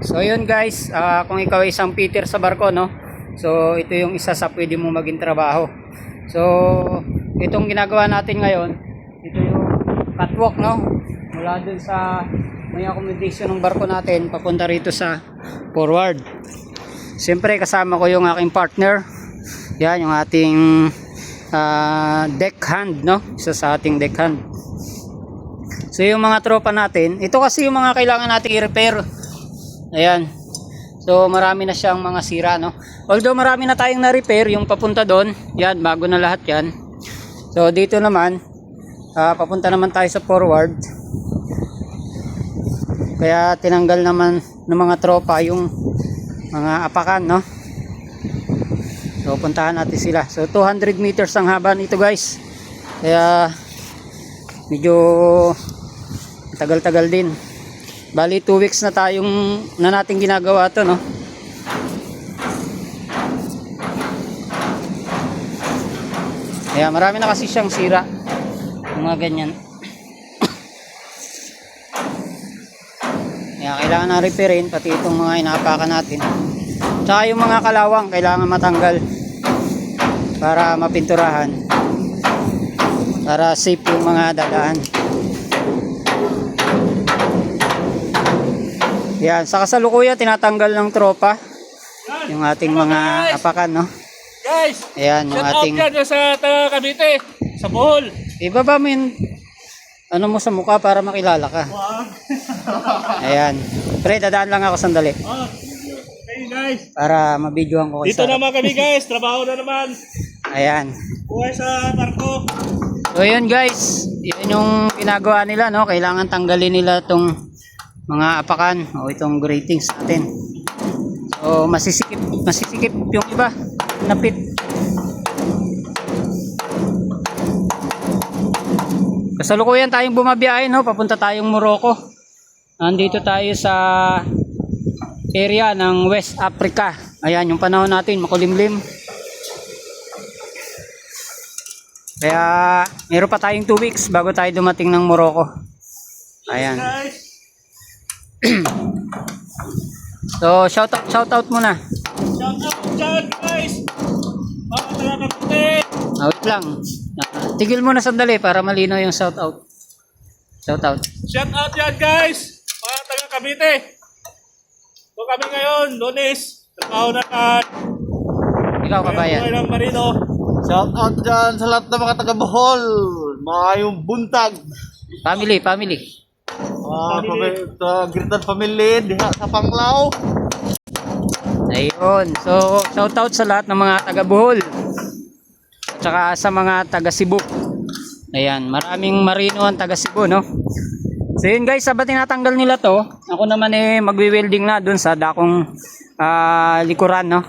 So yun guys, ah, kung ikaw ay isang Peter sa barko no. So ito yung isa sa pwede mo maging trabaho. So itong ginagawa natin ngayon, ito yung catwalk no. Mula dun sa may accommodation ng barko natin papunta rito sa forward. Siyempre kasama ko yung aking partner. Yan yung ating ah, deck hand no. Isa sa ating deck hand. So yung mga tropa natin, ito kasi yung mga kailangan nating i-repair. Ayan. So marami na siyang mga sira no. Although marami na tayong na-repair yung papunta doon. Yan, bago na lahat yan. So dito naman, ah, papunta naman tayo sa forward. Kaya tinanggal naman ng mga tropa yung mga apakan no. So puntahan natin sila. So 200 meters ang haba nito guys. Kaya medyo tagal-tagal din. Bali 2 weeks na tayong na natin ginagawa to no. Kaya marami na kasi siyang sira. Yung mga ganyan. Kaya kailangan na repairin pati itong mga inaapakan natin. Tsaka yung mga kalawang kailangan matanggal para mapinturahan. Para safe yung mga dadaan. Yan, sa kasalukuyan tinatanggal ng tropa yung ating mga apakan, no? Guys, Ayan, yung shout ating out sa taga Cavite, sa Bohol. Iba ba min ano mo sa mukha para makilala ka? Ayan. Pre, dadaan lang ako sandali Oh, hey guys. para mabidyohan ko Dito naman kami guys, trabaho na naman. Ayan. Buhay sa barko. So yun guys, yun yung ginagawa nila no, kailangan tanggalin nila tong mga apakan o itong gratings natin. So masisikip, masisikip yung iba, napit. Kasalukuyan tayong bumabiyahe no, papunta tayong Morocco. Nandito tayo sa area ng West Africa. Ayan yung panahon natin, makulimlim. Kaya meron pa tayong 2 weeks bago tayo dumating ng Morocco. Ayan. Guys, So shout out, shout out muna. shout out dyan guys. Mga taga Cavite. Ah, wait lang. Tigil muna sandali para malino yung shout out. Shout out. Shout out dyan guys. Mga taga Cavite. So kami ngayon, lunes. Trabaho na at Ikaw kabayan. buhay ng marino. Shout out dyan sa lahat ng mga taga Bohol. Mga yung buntag. Family, family. Mga pami- sa Gritan Family, diha sa Panglao. Ayun. So shout out sa lahat ng mga taga Bohol. At saka sa mga taga Cebu. Ayan, maraming marino ang taga Cebu, no? So yun guys, sabat tinatanggal nila to. Ako naman eh magwi-welding na dun sa dakong ah, likuran, no?